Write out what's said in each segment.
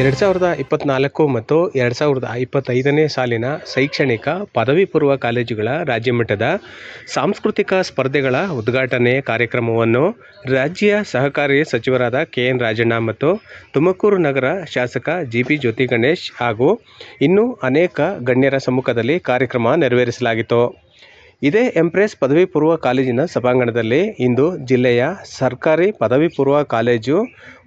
ಎರಡು ಸಾವಿರದ ಇಪ್ಪತ್ತ್ನಾಲ್ಕು ಮತ್ತು ಎರಡು ಸಾವಿರದ ಇಪ್ಪತ್ತೈದನೇ ಸಾಲಿನ ಶೈಕ್ಷಣಿಕ ಪದವಿ ಪೂರ್ವ ಕಾಲೇಜುಗಳ ರಾಜ್ಯಮಟ್ಟದ ಸಾಂಸ್ಕೃತಿಕ ಸ್ಪರ್ಧೆಗಳ ಉದ್ಘಾಟನೆ ಕಾರ್ಯಕ್ರಮವನ್ನು ರಾಜ್ಯ ಸಹಕಾರಿ ಸಚಿವರಾದ ಕೆ ಎನ್ ರಾಜಣ್ಣ ಮತ್ತು ತುಮಕೂರು ನಗರ ಶಾಸಕ ಜಿ ಪಿ ಜ್ಯೋತಿ ಗಣೇಶ್ ಹಾಗೂ ಇನ್ನೂ ಅನೇಕ ಗಣ್ಯರ ಸಮ್ಮುಖದಲ್ಲಿ ಕಾರ್ಯಕ್ರಮ ನೆರವೇರಿಸಲಾಗಿತ್ತು. ಇದೇ ಎಂಪ್ರೆಸ್ ಪದವಿ ಪೂರ್ವ ಕಾಲೇಜಿನ ಸಭಾಂಗಣದಲ್ಲಿ ಇಂದು ಜಿಲ್ಲೆಯ ಸರ್ಕಾರಿ ಪದವಿ ಪೂರ್ವ ಕಾಲೇಜು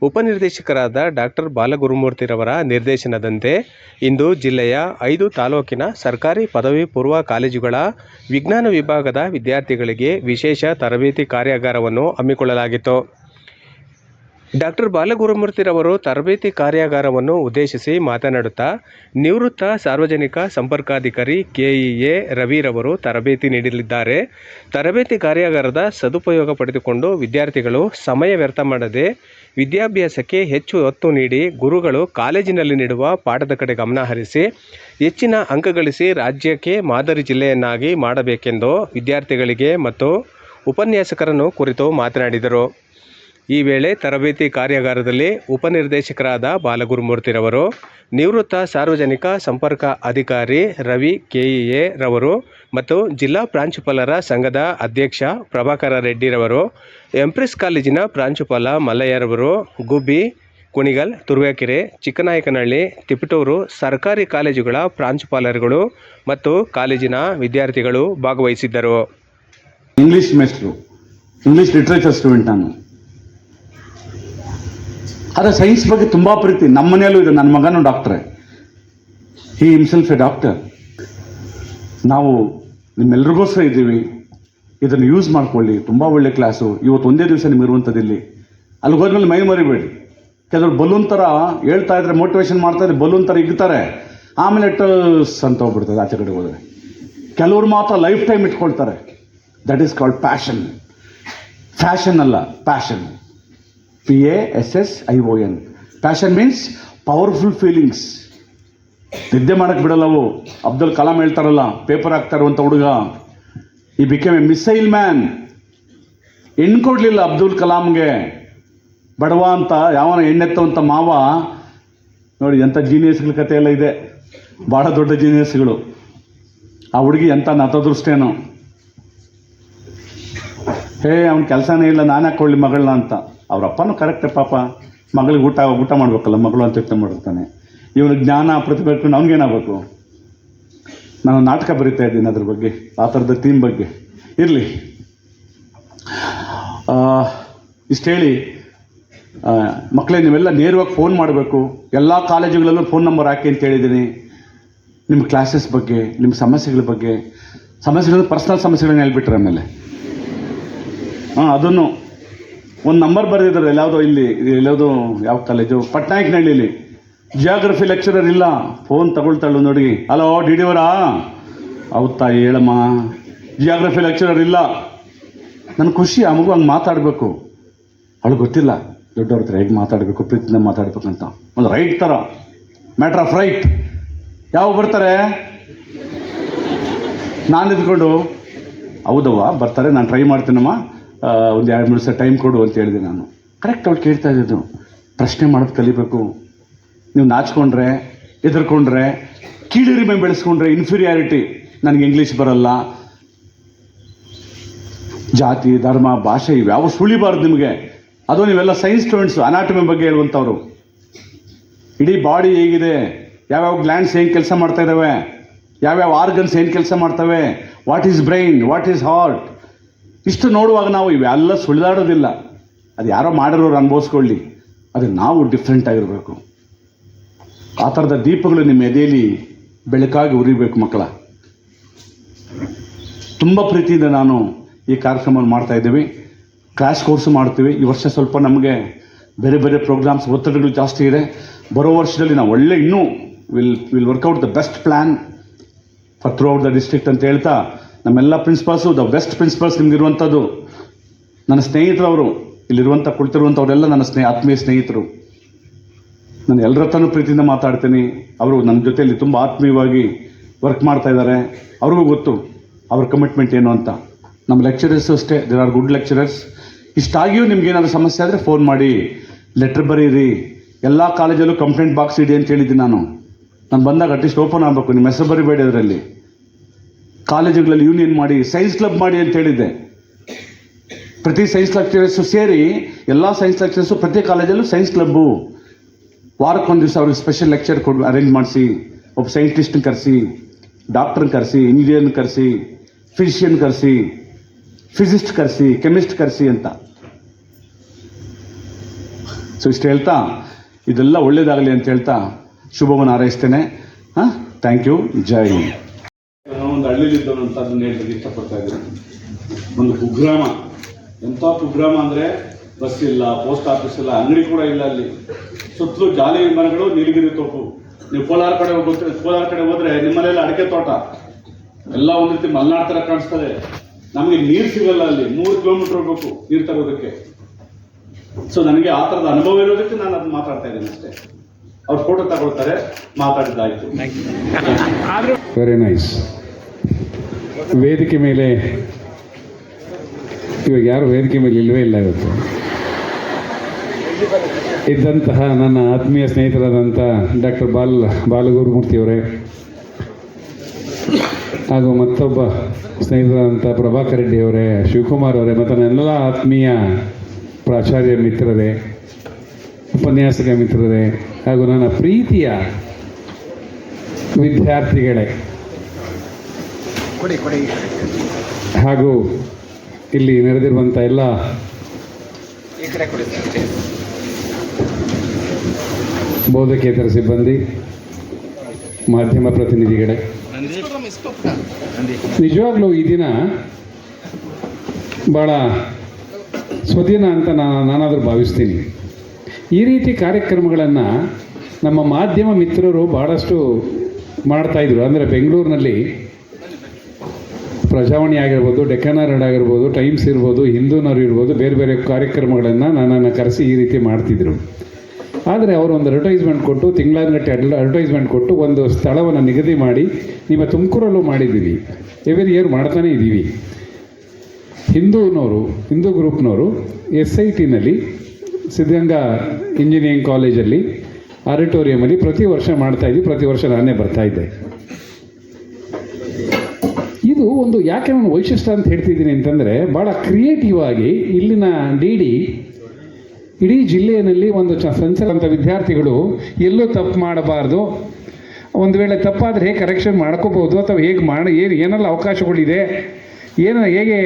ಉಪನಿರ್ದೇಶಕರಾದ ಡಾಕ್ಟರ್ ಬಾಲಗುರುಮೂರ್ತಿರವರ ನಿರ್ದೇಶನದಂತೆ ಇಂದು ಜಿಲ್ಲೆಯ ಐದು ತಾಲೂಕಿನ ಸರ್ಕಾರಿ ಪದವಿ ಪೂರ್ವ ಕಾಲೇಜುಗಳ ವಿಜ್ಞಾನ ವಿಭಾಗದ ವಿದ್ಯಾರ್ಥಿಗಳಿಗೆ ವಿಶೇಷ ತರಬೇತಿ ಕಾರ್ಯಾಗಾರವನ್ನು ಹಮ್ಮಿಕೊಳ್ಳಲಾಗಿತ್ತು. ಡಾಕ್ಟರ್ ಬಾಲಗುರುಮೂರ್ತಿರವರು ತರಬೇತಿ ಕಾರ್ಯಾಗಾರವನ್ನು ಉದ್ದೇಶಿಸಿ ಮಾತನಾಡುತ್ತಾ, ನಿವೃತ್ತ ಸಾರ್ವಜನಿಕ ಸಂಪರ್ಕಾಧಿಕಾರಿ ಕೆಇಎ ರವಿರವರು ತರಬೇತಿ ನೀಡಲಿದ್ದಾರೆ. ತರಬೇತಿ ಕಾರ್ಯಾಗಾರದ ಸದುಪಯೋಗ ಪಡೆದುಕೊಂಡು ವಿದ್ಯಾರ್ಥಿಗಳು ಸಮಯ ವ್ಯರ್ಥ ಮಾಡದೆ ವಿದ್ಯಾಭ್ಯಾಸಕ್ಕೆ ಹೆಚ್ಚು ಒತ್ತು ನೀಡಿ ಗುರುಗಳು ಕಾಲೇಜಿನಲ್ಲಿ ನೀಡುವ ಪಾಠದ ಕಡೆ ಗಮನ ಹರಿಸಿ, ಹೆಚ್ಚಿನ ಅಂಕ ಗಳಿಸಿ ರಾಜ್ಯಕ್ಕೆ ಮಾದರಿ ಜಿಲ್ಲೆಯನ್ನಾಗಿ ಮಾಡಬೇಕೆಂದು ವಿದ್ಯಾರ್ಥಿಗಳಿಗೆ ಮತ್ತು ಉಪನ್ಯಾಸಕರನ್ನು ಕುರಿತು ಮಾತನಾಡಿದರು. ಈ ವೇಳೆ ತರಬೇತಿ ಕಾರ್ಯಾಗಾರದಲ್ಲಿ ಉಪನಿರ್ದೇಶಕರಾದ ಬಾಲಗುರುಮೂರ್ತಿರವರು ನಿವೃತ್ತ ಸಾರ್ವಜನಿಕ ಸಂಪರ್ಕ ಅಧಿಕಾರಿ ರವಿ ಕೆಇಎ ರವರು ಮತ್ತು ಜಿಲ್ಲಾ ಪ್ರಾಂಶುಪಾಲರ ಸಂಘದ ಅಧ್ಯಕ್ಷ ಪ್ರಭಾಕರ ರೆಡ್ಡಿರವರು ಎಂಪ್ರೆಸ್ ಕಾಲೇಜಿನ ಪ್ರಾಂಶುಪಾಲ ಮಲ್ಲಯ್ಯರವರು ಗುಬ್ಬಿ, ಕುಣಿಗಲ್, ತುರುವೇಕೆರೆ, ಚಿಕ್ಕನಾಯಕನಹಳ್ಳಿ, ತಿಪಟೂರು ಸರ್ಕಾರಿ ಕಾಲೇಜುಗಳ ಪ್ರಾಂಶುಪಾಲರುಗಳು ಮತ್ತು ಕಾಲೇಜಿನ ವಿದ್ಯಾರ್ಥಿಗಳು ಭಾಗವಹಿಸಿದ್ದರು. ಇಂಗ್ಲಿಷ್ ಮೇಸ್ಟ್ರು ಇಂಗ್ಲಿಷ್ ಲಿಟ್ರೇಚರ್ ಸ್ಟೂಡೆಂಟ್ ನಾನು. ಆದರೆ ಸೈನ್ಸ್ ಬಗ್ಗೆ ತುಂಬ ಪ್ರೀತಿ. ನಮ್ಮ ಮನೆಯಲ್ಲೂ ಇದೆ. ನನ್ನ ಮಗನೂ ಡಾಕ್ಟ್ರೆ ಹಿ ಹಿಮ್ಸೆಲ್ಫ್ ಎ ಡಾಕ್ಟರ್ ನಾವು ನಿಮ್ಮೆಲ್ರಿಗೋಸ್ಕರ ಇದ್ದೀವಿ. ಇದನ್ನು ಯೂಸ್ ಮಾಡ್ಕೊಳ್ಳಿ. ತುಂಬ ಒಳ್ಳೆ ಕ್ಲಾಸು ಇವತ್ತು ಒಂದೇ ದಿವಸ ನಿಮ್ಗೆ ಇಲ್ಲಿ. ಅಲ್ಲಿಗೆ ಹೋದ್ಮೇಲೆ ಮೈ ಮರಿಬೇಡಿ. ಕೆಲವರು ಬಲೂನ್ ಥರ ಹೇಳ್ತಾ ಇದ್ರೆ ಮೋಟಿವೇಶನ್ ಮಾಡ್ತಾ ಇದ್ರೆ ಬಲೂನ್ ಥರ ಇಗ್ತಾರೆ. ಆಮೇಲೆ ಟಸ್ ಅಂತ ಹೋಗ್ಬಿಡ್ತದೆ ಆಚೆ ಕಡೆ ಹೋದರೆ. ಕೆಲವರು ಮಾತ್ರ ಲೈಫ್ ಟೈಮ್ ಇಟ್ಕೊಳ್ತಾರೆ. That is called passion fashion ಅಲ್ಲ passion P A S S I O N passion means powerful feelings ನಿದ್ದೆ ಮಾಡಕ್ಕೆ ಬಿಡಲ್ಲವು ಅಬ್ದುಲ್ ಕಲಾಂ ಹೇಳ್ತಾರಲ್ಲ ಪೇಪರ್ ಹಾಕ್ತಾ ಇರುವಂಥ ಹುಡುಗ. ಈ ಬಿಕೇಮ್ ಎ ಮಿಸೈಲ್ ಮ್ಯಾನ್ ಹೆಣ್ಣು ಕೊಡಲಿಲ್ಲ ಅಬ್ದುಲ್ ಕಲಾಂಗೆ. ಬಡವ ಅಂತ, ಯಾವನ ಹೆಣ್ಣೆತ್ತುವಂಥ ಮಾವ. ನೋಡಿ ಎಂಥ ಜೀನಿಯಸ್ಗಳ ಕಥೆ ಎಲ್ಲ ಇದೆ. ಭಾಳ ದೊಡ್ಡ ಜೀನಿಯಸ್ಗಳು ಆ ಹುಡುಗಿ ಎಂಥ ನತದೃಷ್ಟೇನು. ಹೇ, ಅವ್ನ ಕೆಲಸನೇ ಇಲ್ಲ, ನಾನು ಹಾಕೊಳ್ಳಿ ಮಗಳನ್ನ ಅಂತ. ಅವ್ರ ಅಪ್ಪನೂ ಕರೆಕ್ಟೇ ಪಾಪ ಮಗಳಿಗೆ ಊಟ ಊಟ ಮಾಡಬೇಕಲ್ಲ, ಮಗಳು ಅಂತ ಯೋಚನೆ ಮಾಡಿರ್ತಾನೆ. ಇವನು ಜ್ಞಾನ, ಪ್ರತಿಭೆ ಅವ್ನಿಗೇನಾಗಬೇಕು ನಾನು ನಾಟಕ ಬರಿತಾ ಇದ್ದೀನಿ ಅದ್ರ ಬಗ್ಗೆ, ಆ ಥರದ ಥೀಮ್ ಬಗ್ಗೆ. ಇರಲಿ. ಇಷ್ಟು ಹೇಳಿ ಮಕ್ಕಳೇ ನೀವೆಲ್ಲ ನೇರವಾಗಿ ಫೋನ್ ಮಾಡಬೇಕು. ಎಲ್ಲ ಕಾಲೇಜುಗಳಲ್ಲೂ ಫೋನ್ ನಂಬರ್ ಹಾಕಿ ಅಂತ ಹೇಳಿದ್ದೀನಿ. ನಿಮ್ಮ ಕ್ಲಾಸಸ್ ಬಗ್ಗೆ, ನಿಮ್ಮ ಸಮಸ್ಯೆಗಳ ಬಗ್ಗೆ ಸಮಸ್ಯೆಗಳು ಪರ್ಸ್ನಲ್ ಸಮಸ್ಯೆಗಳನ್ನ ಹೇಳ್ಬಿಟ್ರೆ ಆಮೇಲೆ. ಹಾಂ, ಅದನ್ನು ಒಂದು ನಂಬರ್ ಬರೆದಿದ್ದಾರೆ, ಎಲ್ಲಯಾವುದೋ ಇಲ್ಲಿ ಎಲ್ಲೋದು ಯಾವ ಕಾಲೇಜು ಪಟ್ನಾಯಕನಹಳ್ಳಿಲಿ. ಜಿಯಾಗ್ರಫಿ ಲೆಕ್ಚರರ್ ಇಲ್ಲ. ಫೋನ್ ತಗೊಳ್ತಾಳು ನೋಡಿ ಹಲೋ ಡಿ ಡಿ ಅವರಾ? ಹೇಳಮ್ಮ. ಜಿಯಾಗ್ರಫಿ ಲೆಕ್ಚರರ್ ಇಲ್ಲ. ನನ್ನ ಖುಷಿ, ಆ ಮಗು ಹಂಗೆ ಮಾತಾಡಬೇಕು. ಅವಳು ಗೊತ್ತಿಲ್ಲ. ದೊಡ್ಡವ್ರ ಹತ್ರ ಹೇಗೆ ಮಾತಾಡಬೇಕು, ಪ್ರೀತಿಯಿಂದ ಮಾತಾಡ್ಬೇಕಂತ. ಒಂದು ರೈಟ್ ಥರ ಮ್ಯಾಟ್ರ್ ಆಫ್ ರೈಟ್ ಯಾವ ಬರ್ತಾರೆ? ನಾನು ಇದ್ಕೊಂಡು ಹೌದವ್ವ, ಬರ್ತಾರೆ, ನಾನು ಟ್ರೈ ಮಾಡ್ತೀನಮ್ಮ. ಒಂದು ಎರಡು ಮೂರು ದಿವಸ ಟೈಮ್ ಕೊಡು ಅಂತ ಹೇಳಿದೆ ನಾನು. ಕರೆಕ್ಟ್ ಅವ್ಳು ಕೇಳ್ತಾ ಇದ್ದಿದ್ದು. ಪ್ರಶ್ನೆ ಮಾಡೋದು ಕಲಿಬೇಕು. ನೀವು ನಾಚ್ಕೊಂಡ್ರೆ, ಹೆದರ್ಕೊಂಡ್ರೆ, ಕೀಳಿರಿಮೆ ಬೆಳೆಸ್ಕೊಂಡ್ರೆ ಇನ್ಫೀರಿಯಾರಿಟಿ ನನಗೆ ಇಂಗ್ಲೀಷ್ ಬರಲ್ಲ. ಜಾತಿ, ಧರ್ಮ, ಭಾಷೆ ಇವ್ಯಾವ ಸುಳಿಬಾರ್ದು ನಿಮಗೆ. ಅದು ನೀವೆಲ್ಲ ಸೈನ್ಸ್ ಸ್ಟೂಡೆಂಟ್ಸು ಅನಾಟಮಿ ಬಗ್ಗೆ ಹೇಳುವಂಥವ್ರು. ಇಡೀ ಬಾಡಿ ಹೇಗಿದೆ. ಯಾವ್ಯಾವ ಗ್ಲ್ಯಾಂಡ್ಸ್ ಏನು ಕೆಲಸ ಮಾಡ್ತಾ ಇದ್ದಾವೆ ಯಾವ್ಯಾವ ಆರ್ಗನ್ಸ್ ಏನು ಕೆಲಸ ಮಾಡ್ತವೆ? What is brain what is heart ಇಷ್ಟು ನೋಡುವಾಗ ನಾವು ಇವೆಲ್ಲ ಸುಳಿದಾಡೋದಿಲ್ಲ. ಅದು ಯಾರೋ ಮಾಡಿರೋರು ಅನುಭವಿಸ್ಕೊಳ್ಳಿ. ಅದು ನಾವು ಡಿಫ್ರೆಂಟ್ ಆಗಿರಬೇಕು. ಆ ಥರದ ದೀಪಗಳು ನಿಮ್ಮ ಎದೆಯಲ್ಲಿ ಬೆಳಕಾಗಿ ಉರಿಬೇಕು ಮಕ್ಕಳ. ತುಂಬ ಪ್ರೀತಿಯಿಂದ ನಾನು ಈ ಕಾರ್ಯಕ್ರಮವನ್ನು ಮಾಡ್ತಾ ಇದ್ದೀವಿ. ಕ್ರ್ಯಾಶ್ ಕೋರ್ಸು ಮಾಡ್ತೀವಿ. ಈ ವರ್ಷ ಸ್ವಲ್ಪ ನಮಗೆ ಬೇರೆ ಬೇರೆ ಪ್ರೋಗ್ರಾಮ್ಸ್, ಒತ್ತಡಗಳು ಜಾಸ್ತಿ ಇದೆ. ಬರೋ ವರ್ಷದಲ್ಲಿ ನಾವು ಒಳ್ಳೆ ಇನ್ನೂ will will work out the best plan for throughout the district ಅಂತ ಹೇಳ್ತಾ ನಮ್ಮೆಲ್ಲ ಪ್ರಿನ್ಸಿಪಾಲ್ಸು ದ ಬೆಸ್ಟ್ ಪ್ರಿನ್ಸಿಪಲ್ಸ್ ನಿಮಗಿರುವಂಥದ್ದು. ನನ್ನ ಸ್ನೇಹಿತರವರು, ಇಲ್ಲಿರುವಂಥ ಕುಳಿತಿರುವಂಥವರೆಲ್ಲ ನನ್ನ ಸ್ನೇಹ, ಆತ್ಮೀಯ ಸ್ನೇಹಿತರು. ನಾನು ಎಲ್ಲರ ಹತ್ರನೂ ಪ್ರೀತಿಯಿಂದ ಮಾತಾಡ್ತೀನಿ. ಅವರು ನನ್ನ ಜೊತೆಯಲ್ಲಿ ತುಂಬ ಆತ್ಮೀಯವಾಗಿ ವರ್ಕ್ ಮಾಡ್ತಾ ಇದ್ದಾರೆ. ಅವ್ರಿಗೂ ಗೊತ್ತು ಅವ್ರ ಕಮಿಟ್ಮೆಂಟ್ ಏನು ಅಂತ. ನಮ್ಮ ಲೆಕ್ಚರರ್ಸು ಅಷ್ಟೇ. ದೇರ್ ಆರ್ ಗುಡ್ ಲೆಕ್ಚರರ್ಸ್ ಇಷ್ಟಾಗಿಯೂ ನಿಮ್ಗೆ ಏನಾದರೂ ಸಮಸ್ಯೆ ಆದರೆ ಫೋನ್ ಮಾಡಿ. ಲೆಟ್ರ್ ಬರೀರಿ. ಎಲ್ಲ ಕಾಲೇಜಲ್ಲೂ ಕಂಪ್ಲೇಂಟ್ ಬಾಕ್ಸ್ ಇಡಿ ಅಂತ ಹೇಳಿದ್ದೀನಿ ನಾನು. ನಾನು ಬಂದಾಗ ಅಟ್ಲೀಸ್ಟ್ ಓಪನ್ ಆಗಬೇಕು. ನಿಮ್ಮ ಹೆಸರು ಬರಿಬೇಡಿ ಅದರಲ್ಲಿ. ಕಾಲೇಜುಗಳಲ್ಲಿ ಯೂನಿಯನ್ ಮಾಡಿ ಸೈನ್ಸ್ ಕ್ಲಬ್ ಮಾಡಿ ಅಂತ ಹೇಳಿದ್ದೆ. ಪ್ರತಿ ಸೈನ್ಸ್ ಲೆಕ್ಚರರ್ಸು ಸೇರಿ, ಎಲ್ಲ ಸೈನ್ಸ್ ಲೆಕ್ಚರರ್ಸು ಪ್ರತಿ ಕಾಲೇಜಲ್ಲೂ ಸೈನ್ಸ್ ಕ್ಲಬ್ಬು ವಾರಕ್ಕೊಂದು ದಿವಸ ಅವ್ರಿಗೆ ಸ್ಪೆಷಲ್ ಲೆಕ್ಚರ್ ಕೊಡು ಅರೇಂಜ್ ಮಾಡಿಸಿ, ಒಬ್ಬ ಸೈಂಟಿಸ್ಟ್ನ ಕರೆಸಿ ಡಾಕ್ಟ್ರನ್ನ ಕರೆಸಿ ಇಂಜಿನಿಯರ್ನ ಕರೆಸಿ ಫಿಸಿಷಿಯನ್ ಕರೆಸಿ ಫಿಸಿಸ್ಟ್ ಕರೆಸಿ ಕೆಮಿಸ್ಟ್ ಕರೆಸಿ ಅಂತ. ಸೊ ಇಷ್ಟು ಹೇಳ್ತಾ, ಇದೆಲ್ಲ ಒಳ್ಳೇದಾಗಲಿ ಅಂತ ಹೇಳ್ತಾ, ಶುಭವನ್ನು ಹಾರೈಸ್ತೇನೆ. ಹಾಂ? Thank you Jai Hind. ಒಂದು ಹಳ್ಳಿಲಿದ್ದವನು ಅಂತ ಅದನ್ನು ಹೇಳಲಿಕ್ಕೆ ಇಷ್ಟಪಡ್ತಾ ಇದ್ದೀನಿ. ಒಂದು ಕುಗ್ರಾಮ. ಎಂಥ ಕುಗ್ರಾಮ ಅಂದರೆ ಬಸ್ ಇಲ್ಲ ಪೋಸ್ಟ್ ಆಫೀಸ್ ಇಲ್ಲ ಅಂಗಡಿ ಕೂಡ ಇಲ್ಲ ಅಲ್ಲಿ. ಸುತ್ತಲೂ ಜಾಲಿ ಮರಗಳು ನೀಲಗಿರಿ ತೋಪು. ನೀವು ಕೋಲಾರ ಕಡೆ ಹೋಗುತ್ತೆ ಕೋಲಾರ ಕಡೆ ಹೋದ್ರೆ ನಿಮ್ಮನೆಲ್ಲ ಅಡಿಕೆ ತೋಟ. ಎಲ್ಲ ಒಂದು ರೀತಿ ಮಲ್ನಾಡ್ ಥರ ಕಾಣಿಸ್ತದೆ. ನಮಗೆ ನೀರು ಸಿಗಲ್ಲ ಅಲ್ಲಿ. ಮೂರು ಕಿಲೋಮೀಟರ್ ಹೋಗ್ಬೇಕು ನೀರು ತರೋದಕ್ಕೆ. ಸೊ ನನಗೆ ಆ ಥರದ ಅನುಭವ ಇರೋದಕ್ಕೆ ನಾನು ಅದನ್ನ ಮಾತಾಡ್ತಾ ಇದ್ದೀನಿ ಅಷ್ಟೇ. ಅವ್ರು ಫೋಟೋ ತಗೊಳ್ತಾರೆ ಮಾತಾಡಿದ್ದಾಯ್ತು. ವೆರಿ ನೈಸ್ ವೇದಿಕೆ ಮೇಲೆ ಇವಾಗ ಯಾರು ವೇದಿಕೆ ಮೇಲೆ ಇಲ್ಲವೇ ಇಲ್ಲ ಇವತ್ತು. ಇದ್ದಂತಹ ನನ್ನ ಆತ್ಮೀಯ ಸ್ನೇಹಿತರಾದಂಥ ಡಾಕ್ಟರ್ ಬಾಲ್ ಬಾಲಗುರುಮೂರ್ತಿಯವರೇ ಹಾಗೂ ಮತ್ತೊಬ್ಬ ಸ್ನೇಹಿತರಾದಂಥ ಪ್ರಭಾಕರ್ ರೆಡ್ಡಿ ಅವರೇ, ಶಿವಕುಮಾರ್ ಅವರೇ, ಮತ್ತು ನನ್ನೆಲ್ಲ ಆತ್ಮೀಯ ಪ್ರಾಚಾರ್ಯ ಮಿತ್ರರೇ, ಉಪನ್ಯಾಸಕ ಮಿತ್ರರೇ ಹಾಗೂ ನನ್ನ ಪ್ರೀತಿಯ ವಿದ್ಯಾರ್ಥಿಗಳೇ. ಹಾಗೂ ಇಲ್ಲಿ ನೆರೆದಿರುವಂಥ ಎಲ್ಲ ಬೋಧಕೇತರ ಸಿಬ್ಬಂದಿ ಮಾಧ್ಯಮ ಪ್ರತಿನಿಧಿಗಳೇ. ನಿಜವಾಗ್ಲೂ ಈ ದಿನ ಭಾಳ ಸ್ವದಿನ ಅಂತ ನಾನು ನಾನಾದರೂ ಭಾವಿಸ್ತೀನಿ. ಈ ರೀತಿ ಕಾರ್ಯಕ್ರಮಗಳನ್ನು ನಮ್ಮ ಮಾಧ್ಯಮ ಮಿತ್ರರು ಭಾಳಷ್ಟು ಮಾಡ್ತಾಯಿದ್ರು ಅಂದರೆ ಬೆಂಗಳೂರಿನಲ್ಲಿ ಪ್ರಜಾವಾಣಿ ಆಗಿರ್ಬೋದು ಡೆಕ್ಕನರ್ಡ್ ಆಗಿರ್ಬೋದು, ಟೈಮ್ಸ್ ಇರ್ಬೋದು, ಹಿಂದೂನವ್ರು ಇರ್ಬೋದು, ಬೇರೆ ಬೇರೆ ಕಾರ್ಯಕ್ರಮಗಳನ್ನು ನನ್ನನ್ನು ಕರೆಸಿ ಈ ರೀತಿ ಮಾಡ್ತಿದ್ರು. ಆದರೆ ಅವರು ಒಂದು ಅಡ್ವರ್ಟೈಸ್ಮೆಂಟ್ ಕೊಟ್ಟು ಅಡ್ ಅಡ್ವರ್ಟೈಸ್ಮೆಂಟ್ ಕೊಟ್ಟು ಒಂದು ಸ್ಥಳವನ್ನು ನಿಗದಿ ಮಾಡಿ ನಿಮ್ಮ ತುಮಕೂರಲ್ಲೂ ಮಾಡಿದ್ದೀವಿ. ಎವ್ರಿ ಇಯರ್ ಮಾಡ್ತಾನೇ ಇದ್ದೀವಿ ಹಿಂದೂನವರು, ಹಿಂದೂ ಗ್ರೂಪ್ನವರು ಎಸ್ ಐ ಟಿನಲ್ಲಿ ಸಿದ್ಧಗಂಗಾ ಇಂಜಿನಿಯರಿಂಗ್ ಕಾಲೇಜಲ್ಲಿ ಆಡಿಟೋರಿಯಮಲ್ಲಿ ಪ್ರತಿ ವರ್ಷ ಮಾಡ್ತಾಯಿದ್ವಿ ಪ್ರತಿ ವರ್ಷ ನಾನೇ ಬರ್ತಾ ಇದ್ದೆ. ಇದು ಒಂದು ಯಾಕೆ ನಾನು ವೈಶಿಷ್ಟ್ಯ ಅಂತ ಹೇಳ್ತಿದ್ದೀನಿ ಅಂತಂದರೆ ಭಾಳ ಕ್ರಿಯೇಟಿವ್ ಆಗಿ ಇಲ್ಲಿನ ಡಿ ಡಿ ಇಡೀ ಜಿಲ್ಲೆಯಲ್ಲಿ ಒಂದು ಚ ಸಂಚಲಂತ ವಿದ್ಯಾರ್ಥಿಗಳು ಎಲ್ಲೂ ತಪ್ಪು ಮಾಡಬಾರ್ದು. ಒಂದು ವೇಳೆ ತಪ್ಪಾದರೆ ಹೇಗೆ ಕರೆಕ್ಷನ್ ಮಾಡ್ಕೋಬೋದು ಅಥವಾ ಹೇಗೆ ಮಾಡಿ ಏನು ಏನೆಲ್ಲ ಅವಕಾಶಗಳಿದೆ? ಏನು ಹೇಗೆ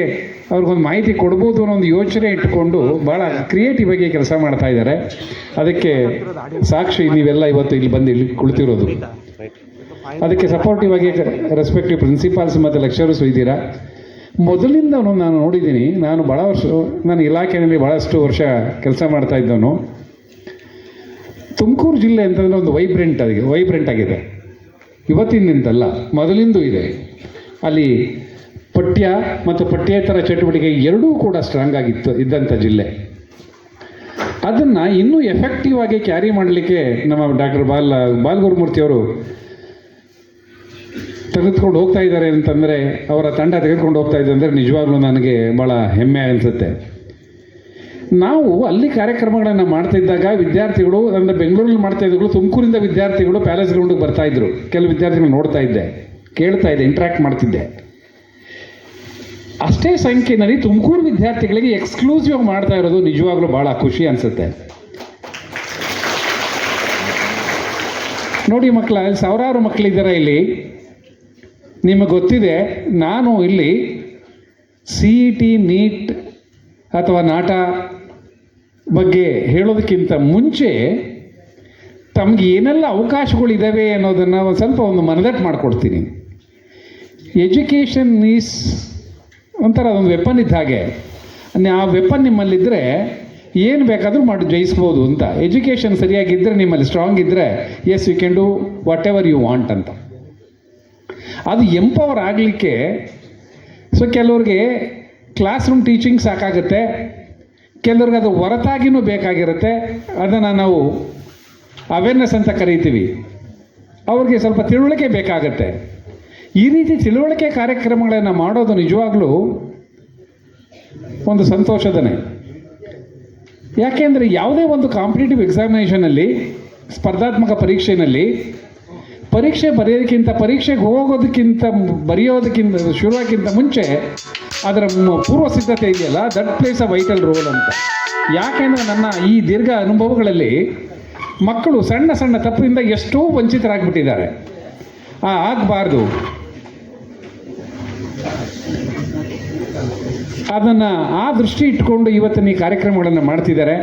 ಅವ್ರಿಗೊಂದು ಮಾಹಿತಿ ಕೊಡ್ಬೋದು ಅನ್ನೋ ಒಂದು ಯೋಚನೆ ಇಟ್ಟುಕೊಂಡು ಭಾಳ ಕ್ರಿಯೇಟಿವ್ ಆಗಿ ಕೆಲಸ ಮಾಡ್ತಾ ಇದ್ದಾರೆ. ಅದಕ್ಕೆ ಸಾಕ್ಷಿ ನೀವೆಲ್ಲ ಇವತ್ತು ಇಲ್ಲಿ ಬಂದು ಇಲ್ಲಿ ಕುಳಿತಿರೋದು. ಅದಕ್ಕೆ ಸಪೋರ್ಟಿವ್ ಆಗಿ ರೆಸ್ಪೆಕ್ಟಿವ್ ಪ್ರಿನ್ಸಿಪಾಲ್ಸ್ ಮತ್ತು ಲೆಕ್ಚರರ್ಸ್ ಇದ್ದೀರಾ? ಮೊದಲಿಂದ ನಾನು ನೋಡಿದ್ದೀನಿ, ನಾನು ಭಾಳ ವರ್ಷ, ನಾನು ಇಲಾಖೆಯಲ್ಲಿ ಭಾಳಷ್ಟು ವರ್ಷ ಕೆಲಸ ಮಾಡ್ತಾ ಇದ್ದವನು. ತುಮಕೂರು ಜಿಲ್ಲೆ ಅಂತಂದರೆ ಒಂದು ವೈಬ್ರೆಂಟ್ ಆಗಿ ವೈಬ್ರೆಂಟ್ ಆಗಿದೆ. ಇವತ್ತಿನಿಂದಲ್ಲ, ಮೊದಲಿಂದೂ ಇದೆ. ಅಲ್ಲಿ ಪಠ್ಯ ಮತ್ತು ಪಠ್ಯೇತರ ಚಟುವಟಿಕೆ ಎರಡೂ ಕೂಡ ಸ್ಟ್ರಾಂಗ್ ಆಗಿತ್ತು ಇದ್ದಂಥ ಜಿಲ್ಲೆ. ಅದನ್ನು ಇನ್ನೂ ಎಫೆಕ್ಟಿವ್ ಆಗಿ ಕ್ಯಾರಿ ಮಾಡಲಿಕ್ಕೆ ನಮ್ಮ ಡಾಕ್ಟರ್ ಬಾಲ್ ಬಾಲ್ ಗುರುಮೂರ್ತಿಯವರು ತೆಗೆದುಕೊಂಡು ಹೋಗ್ತಾ ಇದ್ದಾರೆ ಅಂತಂದರೆ ಅವರ ತಂಡ ತೆಗೆದುಕೊಂಡು ಹೋಗ್ತಾ ಇದೆ ಅಂದರೆ ನಿಜವಾಗ್ಲೂ ನನಗೆ ಭಾಳ ಹೆಮ್ಮೆ ಅನಿಸುತ್ತೆ. ನಾವು ಅಲ್ಲಿ ಕಾರ್ಯಕ್ರಮಗಳನ್ನು ಮಾಡ್ತಿದ್ದಾಗ ವಿದ್ಯಾರ್ಥಿಗಳು ಅಂದರೆ ಬೆಂಗಳೂರಲ್ಲಿ ಮಾಡ್ತಾ ಇದ್ರು ತುಮಕೂರಿಂದ ವಿದ್ಯಾರ್ಥಿಗಳು ಪ್ಯಾಲೇಸ್ ಗ್ರೌಂಡಿಗೆ ಬರ್ತಾ ಇದ್ರು. ಕೆಲವು ವಿದ್ಯಾರ್ಥಿಗಳು ನೋಡ್ತಾ ಇದ್ದೆ, ಕೇಳ್ತಾ ಇದ್ದೆ ಇಂಟ್ರ್ಯಾಕ್ಟ್ ಮಾಡ್ತಿದ್ದೆ. ಅಷ್ಟೇ ಸಂಖ್ಯೆಯಲ್ಲಿ ತುಮಕೂರು ವಿದ್ಯಾರ್ಥಿಗಳಿಗೆ ಎಕ್ಸ್ಕ್ಲೂಸಿವ್ ಮಾಡ್ತಾ ಇರೋದು ನಿಜವಾಗ್ಲೂ ಭಾಳ ಖುಷಿ ಅನಿಸುತ್ತೆ. ನೋಡಿ ಮಕ್ಕಳ, ಸಾವಿರಾರು ಮಕ್ಕಳಿದ್ದಾರೆ ಇಲ್ಲಿ. ನಿಮಗೆ ಗೊತ್ತಿದೆ, ನಾನು ಇಲ್ಲಿ ಸಿ ಇ ಟಿ ನೀಟ್ ಅಥವಾ ನಾಟ ಬಗ್ಗೆ ಹೇಳೋದಕ್ಕಿಂತ ಮುಂಚೆ ತಮಗೆ ಏನೆಲ್ಲ ಅವಕಾಶಗಳಿದ್ದಾವೆ ಅನ್ನೋದನ್ನು ಒಂದು ಸ್ವಲ್ಪ ಒಂದು ಮನದಟ್ಟು ಮಾಡಿಕೊಡ್ತೀನಿ. ಎಜುಕೇಷನ್ ಈಸ್ ಒಂಥರ ಒಂದು ವೆಪನ್ ಇದ್ದ ಹಾಗೆ. ಆ ವೆಪನ್ ನಿಮ್ಮಲ್ಲಿದ್ದರೆ ಏನು ಬೇಕಾದರೂ ಮಾಡಿ ಜಯಿಸ್ಬೋದು ಅಂತ. ಎಜುಕೇಷನ್ ಸರಿಯಾಗಿದ್ದರೆ ನಿಮ್ಮಲ್ಲಿ ಸ್ಟ್ರಾಂಗ್ ಇದ್ದರೆ yes you can do whatever you want ಅಂತ. ಅದು ಎಂಪವರ್ ಆಗಲಿಕ್ಕೆ ಸೊ ಕೆಲವ್ರಿಗೆ ಕ್ಲಾಸ್ ರೂಮ್ ಟೀಚಿಂಗ್ ಸಾಕಾಗುತ್ತೆ. ಕೆಲವ್ರಿಗೆ ಅದು ಹೊರತಾಗಿನೂ ಬೇಕಾಗಿರುತ್ತೆ. ಅದನ್ನು ನಾವು ಅವೇರ್ನೆಸ್ ಅಂತ ಕರೀತೀವಿ. ಅವ್ರಿಗೆ ಸ್ವಲ್ಪ ತಿಳುವಳಿಕೆ ಬೇಕಾಗತ್ತೆ. ಈ ರೀತಿ ತಿಳುವಳಿಕೆ ಕಾರ್ಯಕ್ರಮಗಳನ್ನು ಮಾಡೋದು ನಿಜವಾಗ್ಲೂ ಒಂದು ಸಂತೋಷದನೆ ಯಾಕೆಂದರೆ ಯಾವುದೇ ಒಂದು ಕಾಂಪಿಟೇಟಿವ್ ಎಕ್ಸಾಮಿನೇಷನಲ್ಲಿ ಸ್ಪರ್ಧಾತ್ಮಕ ಪರೀಕ್ಷೆಯಲ್ಲಿ ಪರೀಕ್ಷೆ ಬರೆಯೋದಕ್ಕಿಂತ, ಪರೀಕ್ಷೆಗೆ ಹೋಗೋದಕ್ಕಿಂತ ಬರೆಯೋದಕ್ಕಿಂತ ಶುರುವಾಕ್ಕಿಂತ ಮುಂಚೆ ಅದರ ಪೂರ್ವ ಸಿದ್ಧತೆ ಇದೆಯಲ್ಲ, that plays a vital role ಅಂತ. ಯಾಕೆಂದರೆ ನನ್ನ ಈ ದೀರ್ಘ ಅನುಭವಗಳಲ್ಲಿ ಮಕ್ಕಳು ಸಣ್ಣ ಸಣ್ಣ ತಪ್ಪಿನಿಂದ ಎಷ್ಟೋ ವಂಚಿತರಾಗಿಬಿಟ್ಟಿದ್ದಾರೆ. ಆ, ಆಗಬಾರ್ದು. ಅದನ್ನು ಆ ದೃಷ್ಟಿ ಇಟ್ಕೊಂಡು ಇವತ್ತಿನ ಈ ಕಾರ್ಯಕ್ರಮಗಳನ್ನು ಮಾಡ್ತಿದ್ದಾರೆ.